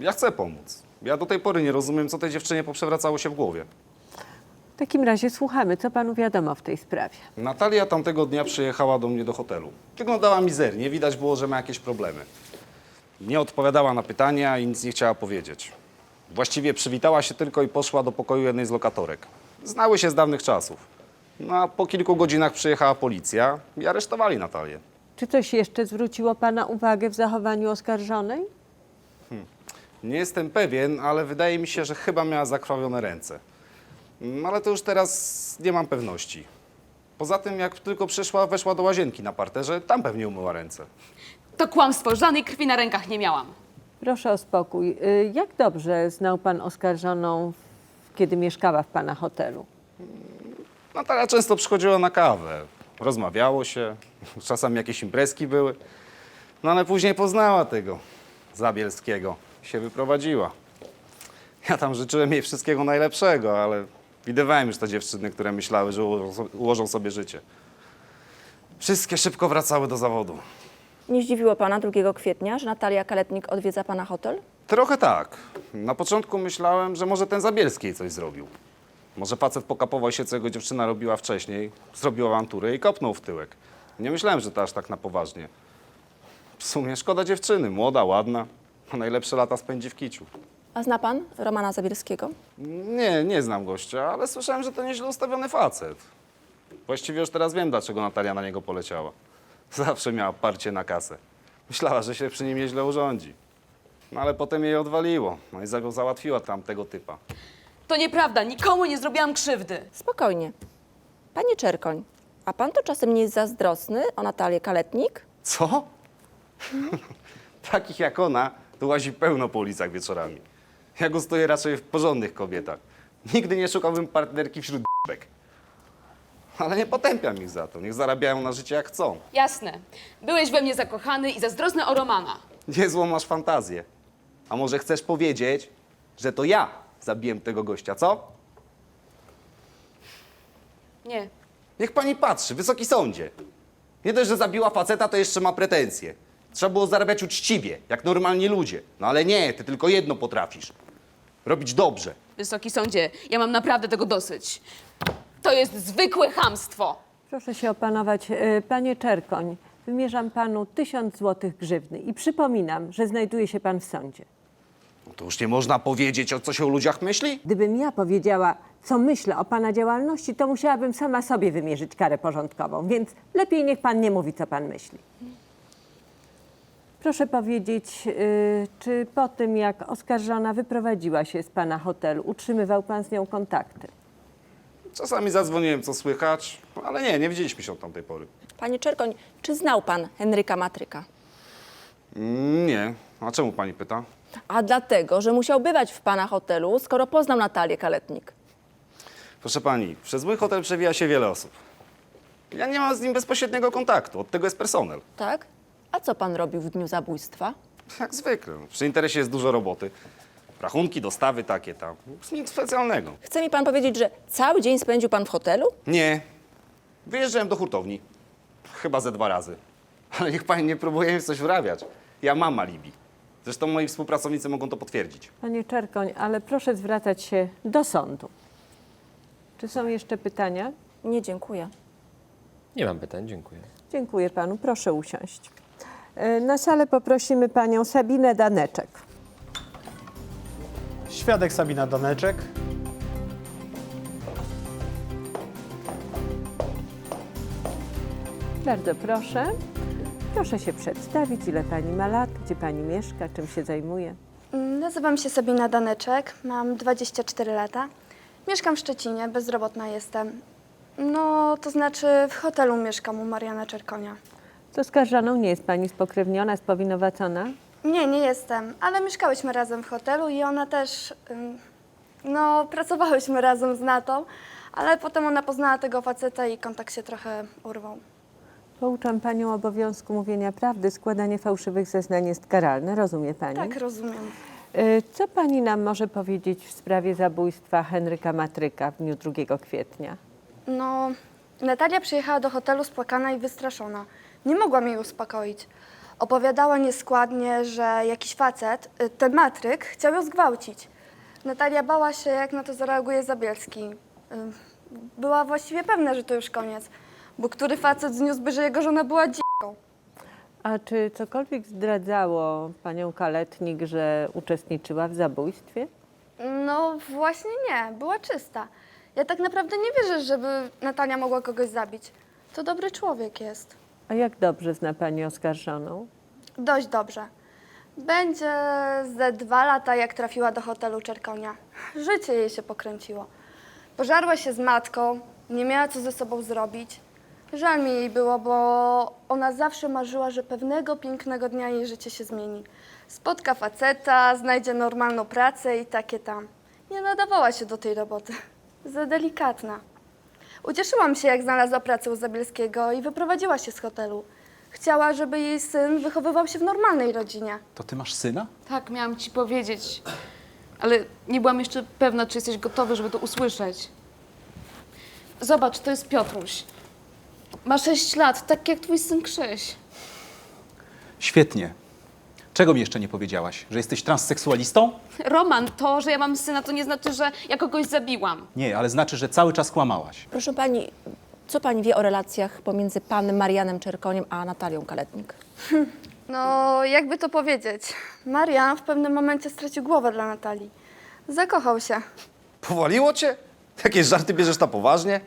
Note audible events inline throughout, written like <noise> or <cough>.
Ja chcę pomóc. Ja do tej pory nie rozumiem, co tej dziewczynie poprzewracało się w głowie. W takim razie słuchamy, co panu wiadomo w tej sprawie. Natalia tamtego dnia przyjechała do mnie do hotelu. Wyglądała mizernie, widać było, że ma jakieś problemy. Nie odpowiadała na pytania i nic nie chciała powiedzieć. Właściwie przywitała się tylko i poszła do pokoju jednej z lokatorek. Znały się z dawnych czasów. No a po kilku godzinach przyjechała policja i aresztowali Natalię. Czy coś jeszcze zwróciło pana uwagę w zachowaniu oskarżonej? Nie jestem pewien, ale wydaje mi się, że chyba miała zakrwawione ręce. Mm, Ale to już teraz nie mam pewności. Poza tym, jak tylko przyszła, weszła do łazienki na parterze, tam pewnie umyła ręce. To kłamstwo, żadnej krwi na rękach nie miałam. Proszę o spokój. Y, Jak dobrze znał pan oskarżoną, kiedy mieszkała w pana hotelu? Natalia często przychodziła na kawę. Rozmawiało się, czasami jakieś imprezki były. No ale później poznała tego Zabielskiego. Się wyprowadziła. Ja tam życzyłem jej wszystkiego najlepszego, ale widywałem już te dziewczyny, które myślały, że ułożą, so- ułożą sobie życie. Wszystkie szybko wracały do zawodu. Nie zdziwiło pana 2 kwietnia, że Natalia Kaletnik odwiedza pana hotel? Trochę tak. Na początku myślałem, że może ten Zabielski jej coś zrobił. Może facet pokapował się, co jego dziewczyna robiła wcześniej, zrobił awanturę i kopnął w tyłek. Nie myślałem, że to aż tak na poważnie. W sumie szkoda dziewczyny, młoda, ładna, a najlepsze lata spędzi w kiciu. A zna pan Romana Zabielskiego? Nie, nie znam gościa, ale słyszałem, że to nieźle ustawiony facet. Właściwie już teraz wiem, dlaczego Natalia na niego poleciała. Zawsze miała parcie na kasę. Myślała, że się przy nim nieźle urządzi. No ale potem jej odwaliło, no i za- załatwiła tamtego typa. To nieprawda, nikomu nie zrobiłam krzywdy. Spokojnie. Panie Czerkoń, a pan to czasem nie jest zazdrosny o Natalię Kaletnik? Co? <laughs> Takich jak ona, to łazi pełno po ulicach wieczorami. Ja gustuję raczej w porządnych kobietach. Nigdy nie szukałbym partnerki wśród d***ek. Ale nie potępiam ich za to. Niech zarabiają na życie jak chcą. Jasne. Byłeś we mnie zakochany i zazdrosny o Romana. Niezłą masz fantazję. A może chcesz powiedzieć, że to ja zabiłem tego gościa, co? Nie. Niech pani patrzy, wysoki sądzie. Nie dość, że zabiła faceta, to jeszcze ma pretensje. Trzeba było zarabiać uczciwie, jak normalni ludzie. No ale nie, ty tylko jedno potrafisz. Robić dobrze. Wysoki sądzie, ja mam naprawdę tego dosyć. To jest zwykłe chamstwo. Proszę się opanować. Y, Panie Czerkoń, wymierzam panu tysiąc złotych grzywny i przypominam, że znajduje się pan w sądzie. No to już nie można powiedzieć, o co się o ludziach myśli? Gdybym ja powiedziała, co myślę o pana działalności, to musiałabym sama sobie wymierzyć karę porządkową, więc lepiej niech pan nie mówi, co pan myśli. Proszę powiedzieć, y, czy po tym, jak oskarżona wyprowadziła się z pana hotelu, utrzymywał pan z nią kontakty? Czasami zadzwoniłem, co słychać, ale nie, nie widzieliśmy się od tamtej pory. Panie Czerkoń, czy znał pan Henryka Matryka? Mm, Nie. A czemu pani pyta? A dlatego, że musiał bywać w pana hotelu, skoro poznał Natalię Kaletnik. Proszę pani, przez mój hotel przewija się wiele osób. Ja nie mam z nim bezpośredniego kontaktu, od tego jest personel. Tak? A co pan robił w dniu zabójstwa? Jak zwykle. Przy interesie jest dużo roboty. Rachunki, dostawy takie tam. Nic specjalnego. Chce mi pan powiedzieć, że cały dzień spędził pan w hotelu? Nie. Wyjeżdżałem do hurtowni. Chyba ze dwa razy. <laughs> Ale niech pani nie próbuje mi coś wrabiać. Ja mam alibi. Zresztą moi współpracownicy mogą to potwierdzić. Panie Czerkoń, ale proszę zwracać się do sądu. Czy są jeszcze pytania? Nie, dziękuję. Nie mam pytań, dziękuję. Dziękuję panu. Proszę usiąść. Y, Na salę poprosimy panią Sabinę Daneczek. Świadek Sabina Daneczek. Bardzo proszę. Proszę się przedstawić, ile pani ma lat, gdzie pani mieszka, czym się zajmuje. Nazywam się Sabina Daneczek, mam 24 lata. Mieszkam w Szczecinie, bezrobotna jestem. No, to znaczy w hotelu mieszkam u Mariana Czerkonia. Z oskarżoną nie jest pani spokrewniona, spowinowacona? Nie, nie jestem, ale mieszkałyśmy razem w hotelu i ona też, ym, no, pracowałyśmy <laughs> razem z Natą, ale potem ona poznała tego faceta i kontakt się trochę urwał. Pouczam panią obowiązku mówienia prawdy. Składanie fałszywych zeznań jest karalne, rozumie pani? Tak, rozumiem. Y, Co pani nam może powiedzieć w sprawie zabójstwa Henryka Matryka w dniu 2 kwietnia? No, Natalia przyjechała do hotelu spłakana i wystraszona. Nie mogłam jej uspokoić. Opowiadała nieskładnie, że jakiś facet, y, ten matryk, chciał ją zgwałcić. Natalia bała się, jak na to zareaguje Zabielski. Y, Była właściwie pewna, że to już koniec, bo który facet zniósłby, że jego żona była dziką? A czy cokolwiek zdradzało panią Kaletnik, że uczestniczyła w zabójstwie? No właśnie nie, była czysta. Ja tak naprawdę nie wierzę, żeby Natalia mogła kogoś zabić. To dobry człowiek jest. A jak dobrze zna pani oskarżoną? Dość dobrze. Będzie ze dwa lata, jak trafiła do hotelu Czerkonia. Życie jej się pokręciło. Pożarła się z matką, nie miała co ze sobą zrobić. Żal mi jej było, bo ona zawsze marzyła, że pewnego pięknego dnia jej życie się zmieni. Spotka faceta, znajdzie normalną pracę i takie tam. Nie nadawała się do tej roboty. Za delikatna. Ucieszyłam się, jak znalazła pracę u Zabielskiego i wyprowadziła się z hotelu. Chciała, żeby jej syn wychowywał się w normalnej rodzinie. To ty masz syna? Tak, miałam ci powiedzieć, ale nie byłam jeszcze pewna, czy jesteś gotowy, żeby to usłyszeć. Zobacz, to jest Piotruś. Ma sześć lat, tak jak twój syn Krzyś. Świetnie. Czego mi jeszcze nie powiedziałaś? Że jesteś transseksualistą? Roman, to, że ja mam syna, to nie znaczy, że ja kogoś zabiłam. Nie, ale znaczy, że cały czas kłamałaś. Proszę pani, co pani wie o relacjach pomiędzy panem Marianem Czerkoniem a Natalią Kaletnik? <laughs> No, jakby to powiedzieć. Marian w pewnym momencie stracił głowę dla Natalii. Zakochał się. Powaliło cię? Jakieś żarty bierzesz na poważnie?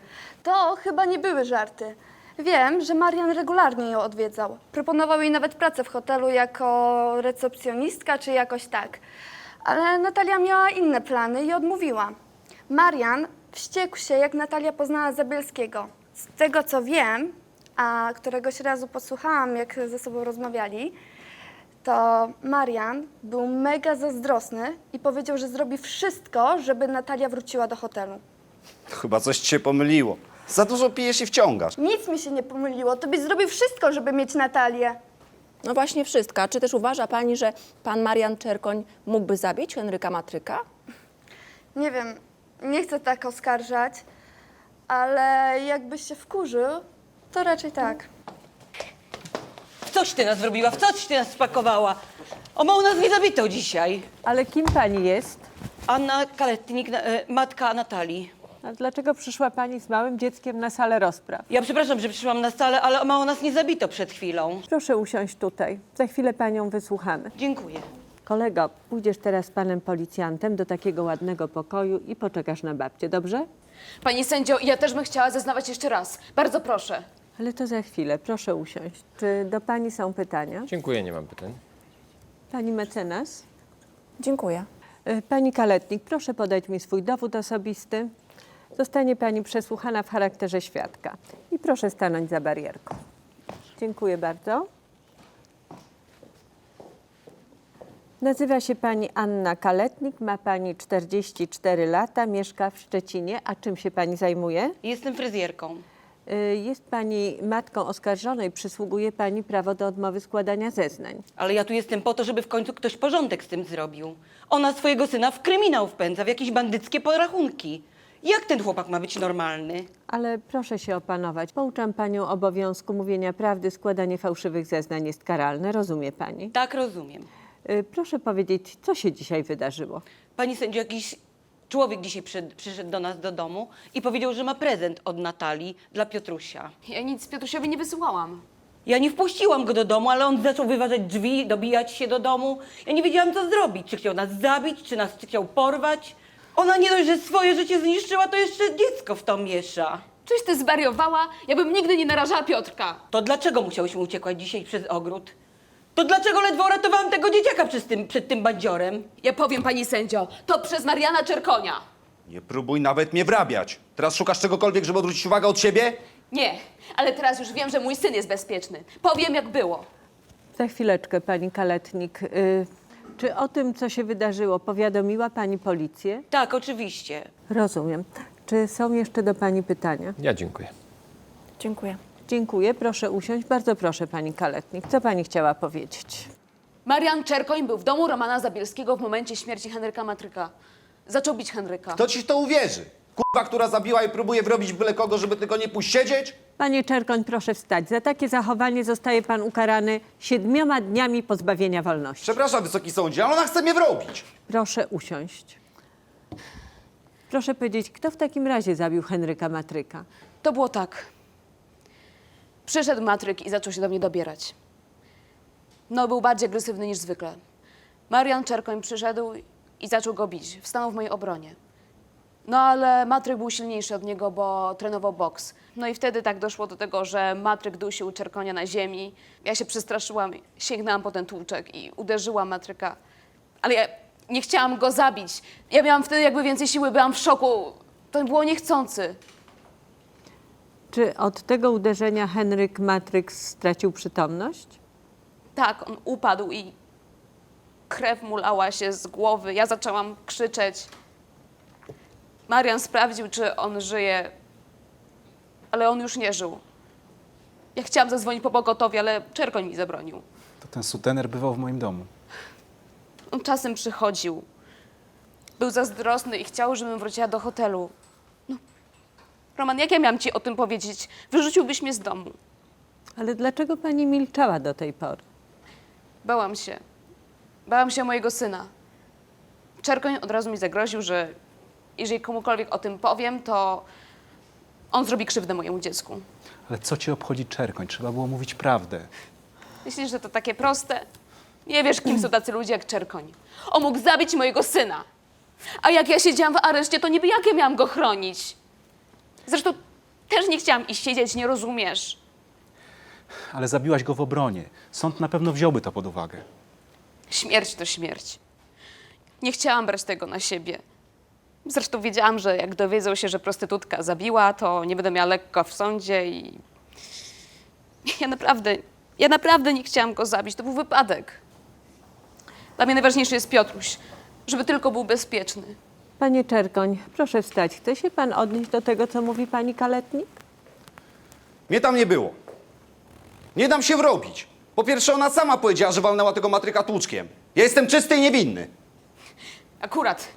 To chyba nie były żarty. Wiem, że Marian regularnie ją odwiedzał. Proponował jej nawet pracę w hotelu jako recepcjonistka czy jakoś tak. Ale Natalia miała inne plany i odmówiła. Marian wściekł się, jak Natalia poznała Zabielskiego. Z tego co wiem, a któregoś razu posłuchałam, jak ze sobą rozmawiali, to Marian był mega zazdrosny i powiedział, że zrobi wszystko, żeby Natalia wróciła do hotelu. Chyba coś ci się pomyliło. Za dużo pijesz i wciągasz. Nic mi się nie pomyliło. To byś zrobił wszystko, żeby mieć Natalię. No właśnie wszystko. A Czy też uważa pani, że pan Marian Czerkoń mógłby zabić Henryka Matryka? Nie wiem, nie chcę tak oskarżać, ale jakbyś się wkurzył, to raczej tak. W coś ty nas zrobiła, w coś ty nas spakowała. O mało nas nie zabito dzisiaj. Ale kim pani jest? Anna Kaletnik, na- e, matka Natalii. A dlaczego przyszła pani z małym dzieckiem na salę rozpraw? Ja przepraszam, że przyszłam na salę, ale o mało nas nie zabito przed chwilą. Proszę usiąść tutaj. Za chwilę panią wysłuchamy. Dziękuję. Kolego, pójdziesz teraz z panem policjantem do takiego ładnego pokoju i poczekasz na babcię, dobrze? Pani sędzio, ja też bym chciała zeznawać jeszcze raz. Bardzo proszę. Ale to za chwilę, proszę usiąść. Czy do pani są pytania? Dziękuję, nie mam pytań. Pani mecenas? Dziękuję. Y, Pani Kaletnik, proszę podać mi swój dowód osobisty. Zostanie pani przesłuchana w charakterze świadka. I proszę stanąć za barierką. Dziękuję bardzo. Nazywa się pani Anna Kaletnik, ma pani 44 lata, mieszka w Szczecinie. A czym się pani zajmuje? Jestem fryzjerką. Y, Jest pani matką oskarżonej, przysługuje pani prawo do odmowy składania zeznań. Ale ja tu jestem po to, żeby w końcu ktoś porządek z tym zrobił. Ona swojego syna w kryminał wpędza, w jakieś bandyckie porachunki. Jak ten chłopak ma być normalny? Ale proszę się opanować. Pouczam panią obowiązku mówienia prawdy, składanie fałszywych zeznań jest karalne, rozumie pani? Tak rozumiem. Y, Proszę powiedzieć, co się dzisiaj wydarzyło? Pani sędzio, jakiś człowiek dzisiaj przed, przyszedł do nas do domu i powiedział, że ma prezent od Natalii dla Piotrusia. Ja nic Piotrusiowi nie wysyłałam. Ja nie wpuściłam go do domu, ale on zaczął wyważać drzwi, dobijać się do domu. Ja nie wiedziałam, co zrobić. Czy chciał nas zabić, czy nas czy chciał porwać. Ona nie dość, że swoje życie zniszczyła, to jeszcze dziecko w to miesza. Czyś ty zwariowała? Ja bym nigdy nie narażała Piotrka. To dlaczego musiałyśmy uciekać dzisiaj przez ogród? To dlaczego ledwo uratowałam tego dzieciaka przed tym, przed tym bandziorem? Ja powiem pani sędzio, to przez Mariana Czerkonia. Nie próbuj nawet mnie wrabiać. Teraz szukasz czegokolwiek, żeby odwrócić uwagę od siebie? Nie, ale teraz już wiem, że mój syn jest bezpieczny. Powiem, jak było. Za chwileczkę, pani Kaletnik. Y, Czy o tym, co się wydarzyło, powiadomiła pani policję? Tak, oczywiście. Rozumiem. Czy są jeszcze do pani pytania? Ja dziękuję. Dziękuję. Dziękuję, proszę usiąść. Bardzo proszę, pani Kaletnik. Co pani chciała powiedzieć? Marian Czerkoń był w domu Romana Zabielskiego w momencie śmierci Henryka Matryka. Zaczął bić Henryka. Kto ci w to uwierzy? Kurwa, która zabiła i próbuje wrobić byle kogo, żeby tylko nie pójść siedzieć? Panie Czerkoń, proszę wstać. Za takie zachowanie zostaje pan ukarany siedmioma dniami pozbawienia wolności. Przepraszam, Wysoki Sądzie, ale ona chce mnie wrobić. Proszę usiąść. Proszę powiedzieć, kto w takim razie zabił Henryka Matryka? To było tak. Przyszedł Matryk i zaczął się do mnie dobierać. No, był bardziej agresywny niż zwykle. Marian Czerkoń przyszedł i zaczął go bić. Wstanął w mojej obronie. No, ale Matryk był silniejszy od niego, bo trenował boks. No i wtedy tak doszło do tego, że Matryk dusił Czerkonia na ziemi. Ja się przestraszyłam, sięgnęłam po ten tłuczek i uderzyłam Matryka. Ale ja nie chciałam go zabić. Ja miałam wtedy jakby więcej siły, byłam w szoku. To było niechcący. Czy od tego uderzenia Henryk Matryk stracił przytomność? Tak, on upadł i krew mu lała się z głowy. Ja zaczęłam krzyczeć. Marian sprawdził, czy on żyje, ale on już nie żył. Ja chciałam zadzwonić po pogotowie, ale Czerkoń mi zabronił. To ten sutener bywał w moim domu. On czasem przychodził. Był zazdrosny i chciał, żebym wróciła do hotelu. No, Roman, jak ja miałam ci o tym powiedzieć? Wyrzuciłbyś mnie z domu. Ale dlaczego pani milczała do tej pory? Bałam się. Bałam się mojego syna. Czerkoń od razu mi zagroził, że jeżeli komukolwiek o tym powiem, to on zrobi krzywdę mojemu dziecku. Ale co cię obchodzi czerkoń? Trzeba było mówić prawdę. Myślisz, że to takie proste? Nie wiesz, kim są tacy ludzie jak Czerkoń. On mógł zabić mojego syna. A jak ja siedziałam w areszcie, to niby jak ja miałam go chronić? Zresztą też nie chciałam iść siedzieć, nie rozumiesz. Ale zabiłaś go w obronie. Sąd na pewno wziąłby to pod uwagę. Śmierć to śmierć. Nie chciałam brać tego na siebie. Zresztą wiedziałam, że jak dowiedzą się, że prostytutka zabiła, to nie będę miała lekko w sądzie i. <laughs> Ja naprawdę, ja naprawdę nie chciałam go zabić. To był wypadek. Dla mnie najważniejszy jest Piotruś, żeby tylko był bezpieczny. Panie Czerkoń, proszę wstać. Chce się pan odnieść do tego, co mówi pani Kaletnik? Mnie tam nie było. Nie dam się wrobić. Po pierwsze, ona sama powiedziała, że walnęła tego matryka tłuczkiem. Ja jestem czysty i niewinny. Akurat.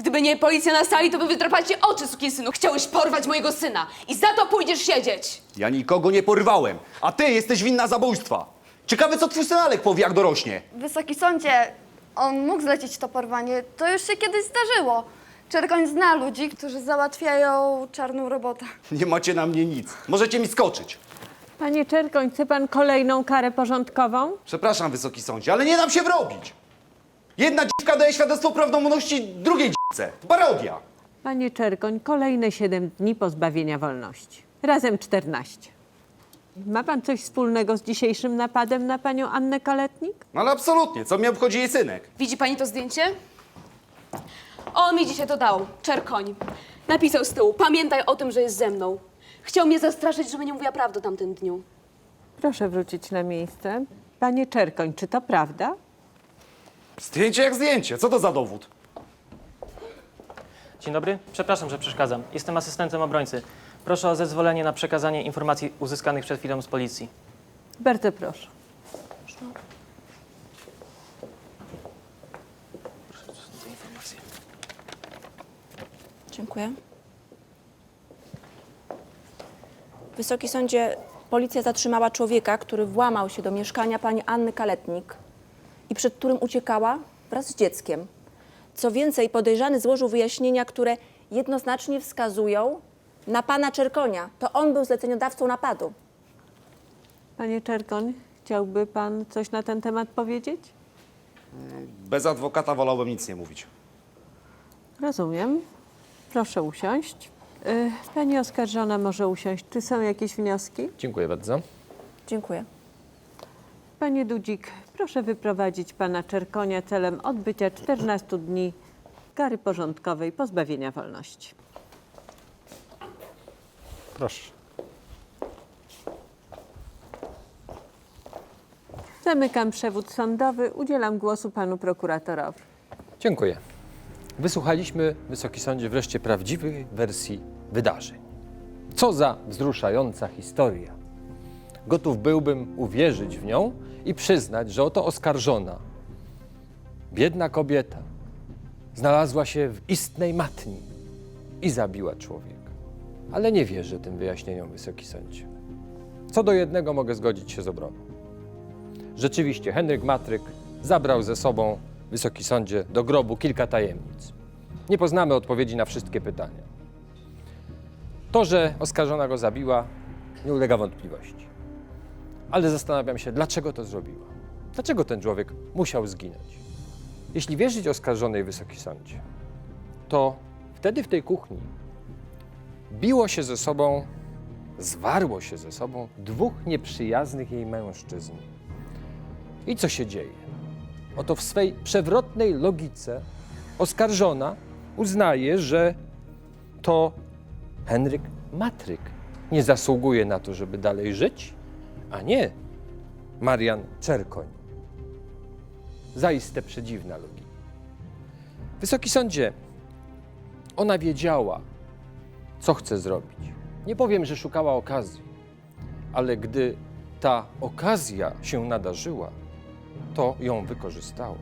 Gdyby nie policja na sali, to by wydrapać ci oczy, synu. Chciałeś porwać mojego syna i za to pójdziesz siedzieć. Ja nikogo nie porwałem, a ty jesteś winna zabójstwa. Ciekawe, co twój synalek powie, jak dorośnie. Wysoki sądzie, on mógł zlecić to porwanie. To już się kiedyś zdarzyło. Czerkoń zna ludzi, którzy załatwiają czarną robotę. Nie macie na mnie nic. Możecie mi skoczyć. Panie Czerkoń, chce pan kolejną karę porządkową? Przepraszam, wysoki sądzie, ale nie dam się wrobić. Jedna dziwka daje świadectwo prawdomówności drugiej parodia. Panie Czerkoń, kolejne 7 dni pozbawienia wolności. Razem 14. Ma pan coś wspólnego z dzisiejszym napadem na panią Annę Kaletnik? No ale absolutnie, co mnie obchodzi jej synek? Widzi pani to zdjęcie? On mi dzisiaj to dał, Czerkoń. Napisał z tyłu, pamiętaj o tym, że jest ze mną. Chciał mnie zastraszyć, żeby nie mówiła prawdy o tamtym dniu. Proszę wrócić na miejsce. Panie Czerkoń, czy to prawda? Zdjęcie jak zdjęcie, co to za dowód? Dzień dobry, przepraszam, że przeszkadzam. Jestem asystentem obrońcy. Proszę o zezwolenie na przekazanie informacji uzyskanych przed chwilą z policji. Bardzo proszę. Dziękuję. Wysoki sądzie, policja zatrzymała człowieka, który włamał się do mieszkania pani Anny Kaletnik i przed którym uciekała wraz z dzieckiem. Co więcej, podejrzany złożył wyjaśnienia, które jednoznacznie wskazują na pana Czerkonia. To on był zleceniodawcą napadu. Panie Czerkoń, chciałby pan coś na ten temat powiedzieć? Bez adwokata wolałbym nic nie mówić. Rozumiem. Proszę usiąść. Y, Pani oskarżona może usiąść. Czy są jakieś wnioski? Dziękuję bardzo. Dziękuję. Panie Dudzik, proszę wyprowadzić pana Czerkonia celem odbycia 14 dni kary porządkowej pozbawienia wolności. Proszę. Zamykam przewód sądowy. Udzielam głosu panu prokuratorowi. Dziękuję. Wysłuchaliśmy, Wysoki Sądzie, wreszcie prawdziwej wersji wydarzeń. Co za wzruszająca historia. Gotów byłbym uwierzyć w nią i przyznać, że oto oskarżona, biedna kobieta, znalazła się w istnej matni i zabiła człowieka. ale nie wierzę tym wyjaśnieniom, Wysoki Sądzie. Co do jednego mogę zgodzić się z obroną. Rzeczywiście, Henryk Matryk zabrał ze sobą, Wysoki Sądzie, do grobu kilka tajemnic. Nie poznamy odpowiedzi na wszystkie pytania. To, że oskarżona go zabiła, nie ulega wątpliwości. Ale zastanawiam się, dlaczego to zrobiła. Dlaczego ten człowiek musiał zginąć? Jeśli wierzyć oskarżonej Wysoki Sądzie, to wtedy w tej kuchni biło się ze sobą, zwarło się ze sobą dwóch nieprzyjaznych jej mężczyzn. I co się dzieje? Oto w swej przewrotnej logice oskarżona uznaje, że to Henryk Matryk nie zasługuje na to, żeby dalej żyć, a nie Marian Czerkoń. Zaiste przedziwna logika. Wysoki sądzie, ona wiedziała, co chce zrobić. Nie powiem, że szukała okazji, ale gdy ta okazja się nadarzyła, to ją wykorzystała.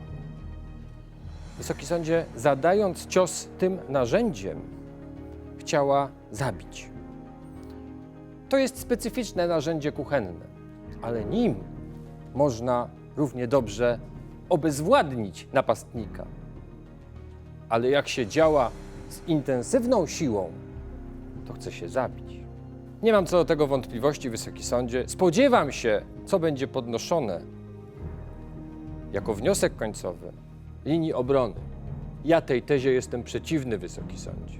Wysoki sądzie, zadając cios tym narzędziem, chciała zabić. To jest specyficzne narzędzie kuchenne, ale nim można równie dobrze obezwładnić napastnika. Ale jak się działa z intensywną siłą, to chce się zabić. Nie mam co do tego wątpliwości, Wysoki Sądzie. Spodziewam się, co będzie podnoszone jako wniosek końcowy linii obrony. Ja tej tezie jestem przeciwny, Wysoki Sądzie.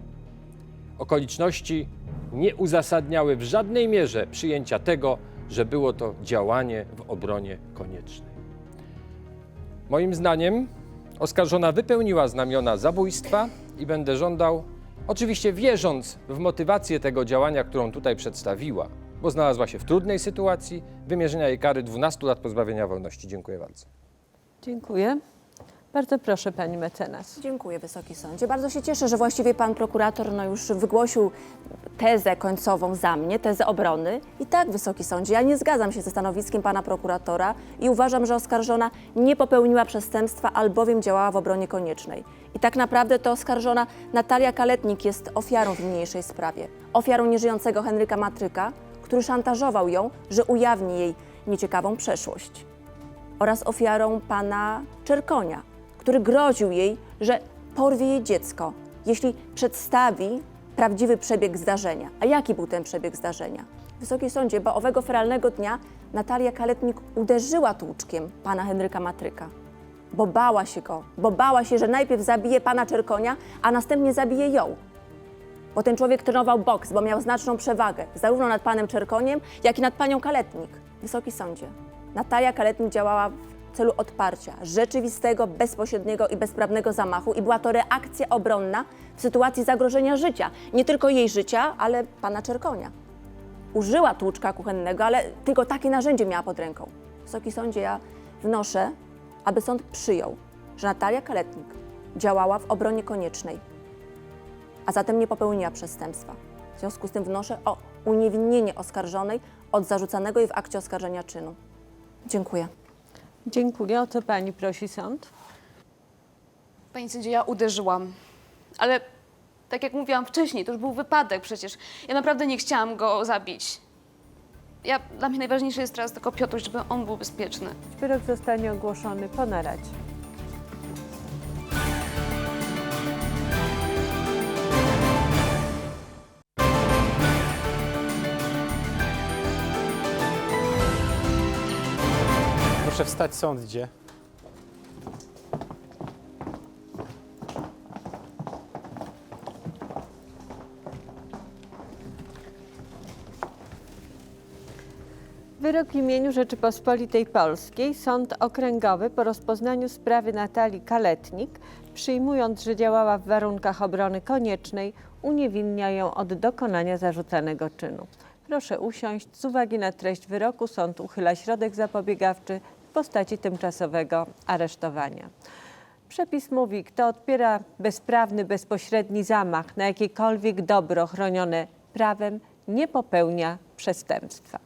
Okoliczności nie uzasadniały w żadnej mierze przyjęcia tego, że było to działanie w obronie koniecznej. Moim zdaniem oskarżona wypełniła znamiona zabójstwa i będę żądał, oczywiście wierząc w motywację tego działania, którą tutaj przedstawiła, bo znalazła się w trudnej sytuacji, wymierzenia jej kary 12 lat pozbawienia wolności. Dziękuję bardzo. Dziękuję. Bardzo proszę, pani mecenas. Dziękuję Wysoki Sądzie. Bardzo się cieszę, że właściwie pan prokurator no, już wygłosił tezę końcową za mnie, tezę obrony. I tak, Wysoki Sądzie, ja nie zgadzam się ze stanowiskiem pana prokuratora i uważam, że oskarżona nie popełniła przestępstwa, albowiem działała w obronie koniecznej. I tak naprawdę to oskarżona Natalia Kaletnik jest ofiarą w niniejszej sprawie. Ofiarą nieżyjącego Henryka Matryka, który szantażował ją, że ujawni jej nieciekawą przeszłość oraz ofiarą pana Czerkonia, który groził jej, że porwie jej dziecko, jeśli przedstawi prawdziwy przebieg zdarzenia. A jaki był ten przebieg zdarzenia? Wysoki Sądzie, bo owego feralnego dnia Natalia Kaletnik uderzyła tłuczkiem pana Henryka Matryka, bo bała się go, bo bała się, że najpierw zabije pana Czerkonia, a następnie zabije ją. Bo ten człowiek trenował boks, bo miał znaczną przewagę, zarówno nad panem Czerkoniem, jak i nad panią Kaletnik. Wysoki Sądzie, Natalia Kaletnik działała w celu odparcia rzeczywistego, bezpośredniego i bezprawnego zamachu i była to reakcja obronna w sytuacji zagrożenia życia. Nie tylko jej życia, ale pana Czerkonia. Użyła tłuczka kuchennego, ale tylko takie narzędzie miała pod ręką. Wysoki Sądzie, ja wnoszę, aby sąd przyjął, że Natalia Kaletnik działała w obronie koniecznej, a zatem nie popełniła przestępstwa. W związku z tym wnoszę o uniewinnienie oskarżonej od zarzucanego jej w akcie oskarżenia czynu. Dziękuję. Dziękuję. O co pani prosi sąd? Pani sędzio, ja uderzyłam. Ale tak jak mówiłam wcześniej, to już był wypadek przecież. Ja naprawdę nie chciałam go zabić. Ja, dla mnie najważniejsze jest teraz tylko Piotruś, żeby on był bezpieczny. Wyrok zostanie ogłoszony po naradzie. Proszę wstać, sąd idzie. Wyrok w imieniu Rzeczypospolitej Polskiej Sąd Okręgowy po rozpoznaniu sprawy Natalii Kaletnik, przyjmując, że działała w warunkach obrony koniecznej, uniewinnia ją od dokonania zarzucanego czynu. Proszę usiąść. Z uwagi na treść wyroku sąd uchyla środek zapobiegawczy w postaci tymczasowego aresztowania. Przepis mówi, kto odpiera bezprawny, bezpośredni zamach na jakiekolwiek dobro chronione prawem, nie popełnia przestępstwa.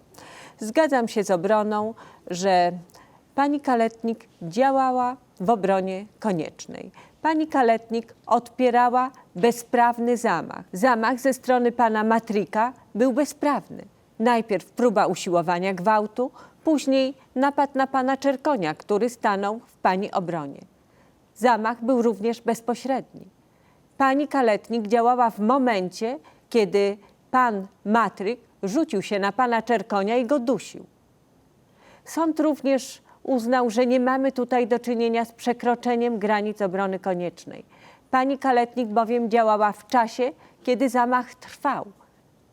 Zgadzam się z obroną, że pani Kaletnik działała w obronie koniecznej. Pani Kaletnik odpierała bezprawny zamach. Zamach ze strony pana Matryka był bezprawny. Najpierw próba usiłowania gwałtu, później napad na pana Czerkonia, który stanął w pani obronie. Zamach był również bezpośredni. Pani Kaletnik działała w momencie, kiedy pan Matryk rzucił się na pana Czerkonia i go dusił. Sąd również uznał, że nie mamy tutaj do czynienia z przekroczeniem granic obrony koniecznej. Pani Kaletnik bowiem działała w czasie, kiedy zamach trwał.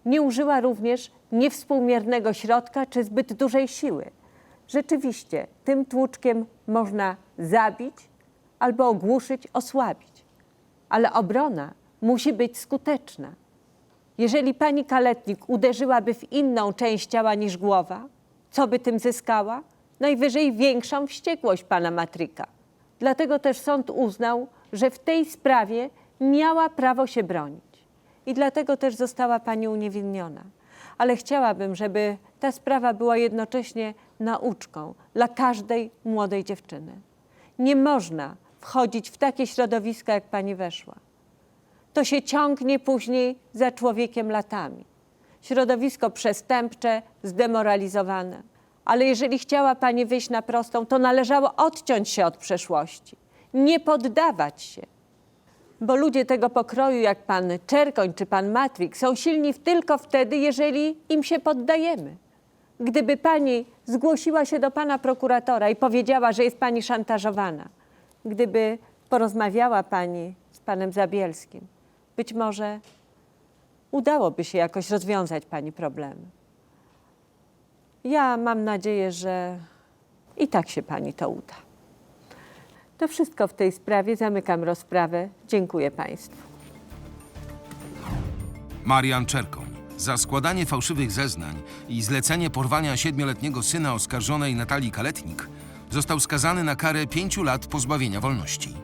Nie użyła również niewspółmiernego środka czy zbyt dużej siły. Rzeczywiście, tym tłuczkiem można zabić albo ogłuszyć, osłabić. Ale obrona musi być skuteczna. Jeżeli pani kaletnik uderzyłaby w inną część ciała niż głowa, co by tym zyskała? Najwyżej większą wściekłość pana Matryka. Dlatego też sąd uznał, że w tej sprawie miała prawo się bronić. I dlatego też została pani uniewinniona. Ale chciałabym, żeby ta sprawa była jednocześnie nauczką dla każdej młodej dziewczyny. Nie można wchodzić w takie środowiska, jak pani weszła to się ciągnie później za człowiekiem latami. Środowisko przestępcze, zdemoralizowane. Ale jeżeli chciała Pani wyjść na prostą, to należało odciąć się od przeszłości, nie poddawać się. Bo ludzie tego pokroju, jak pan Czerkoń czy pan Matrik, są silni tylko wtedy, jeżeli im się poddajemy. Gdyby pani zgłosiła się do pana prokuratora i powiedziała, że jest pani szantażowana, gdyby porozmawiała pani z panem Zabielskim, być może udałoby się jakoś rozwiązać pani problemy. Ja mam nadzieję, że i tak się pani to uda. To wszystko w tej sprawie. Zamykam rozprawę. Dziękuję państwu. Marian Czerkoń za składanie fałszywych zeznań i zlecenie porwania siedmioletniego syna oskarżonej Natalii Kaletnik został skazany na karę pięciu lat pozbawienia wolności.